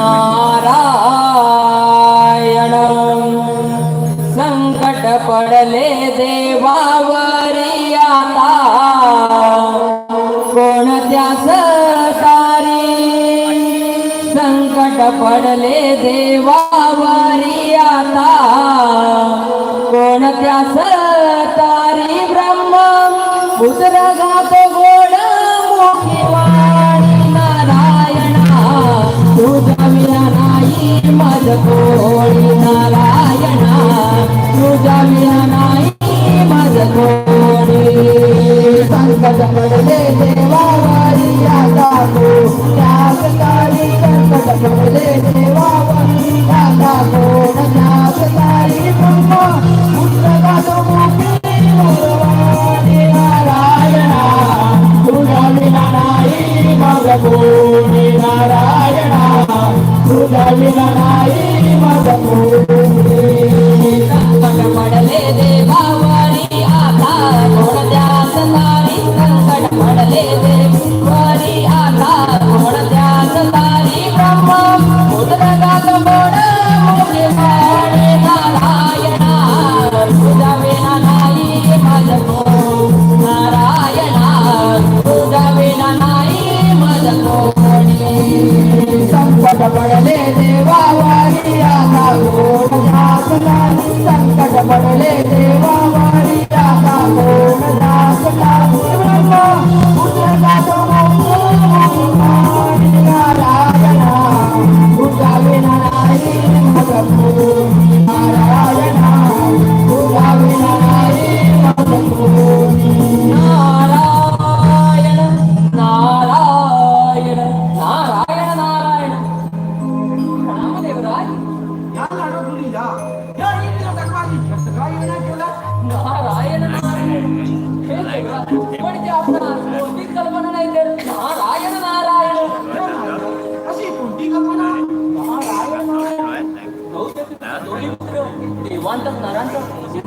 नारायण। संकट पडले देवावरी आता। कोणत्या सारी? संकट पडले देवावरी आता। कोणत्या सतारी ब्रह्म? उतर गातो पडले देवावरी आता तो त्याग काळी संकट पडले देवावरी आता कोण त्याग काळी ब्रह्म पुस्तकात मोठी नारायणा तुझ्या विना नाही मग नारायणा तुझ्या विना नाही या इंद्र येणार केला. नारायण. नारायण पण ते आपणास कोणतीच कल्पना नाही तर नारायण नारायण. अशी कोणती कल्पना? नारायण. नारायण दोन्ही पुत्र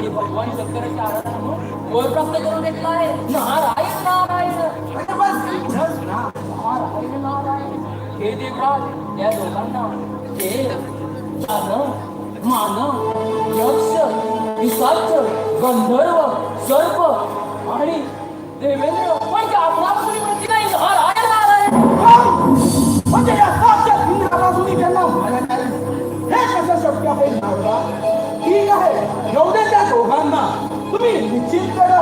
भगवान शंकराच्या आराधना म्हणून प्राप्त करून घेतला आहे. नारायण नारायण. अरे बस नारायण नारायण. हे देवराज या दोघांना देव दानव मानव यक्ष पिशाच गंधर्व सर्प आणि देवेंद्र. पण ते आपणापासून वृत्ती नाही नारायण नारायण हो! म्हणजे या साक्षात इंद्रापासून त्यांना मारण्यात हे कसं शक्य होईल नवरा ठीक आहे जाऊ दे त्या दोघांना. तुम्ही निश्चित करा.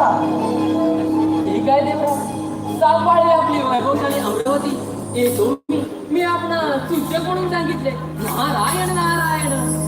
ठीक आहे देवराज. सांभाळली आपली वैभवशाली अमरावती. येतो मी मी आपणा सूचक म्हणून सांगितले. नारायण नारायण.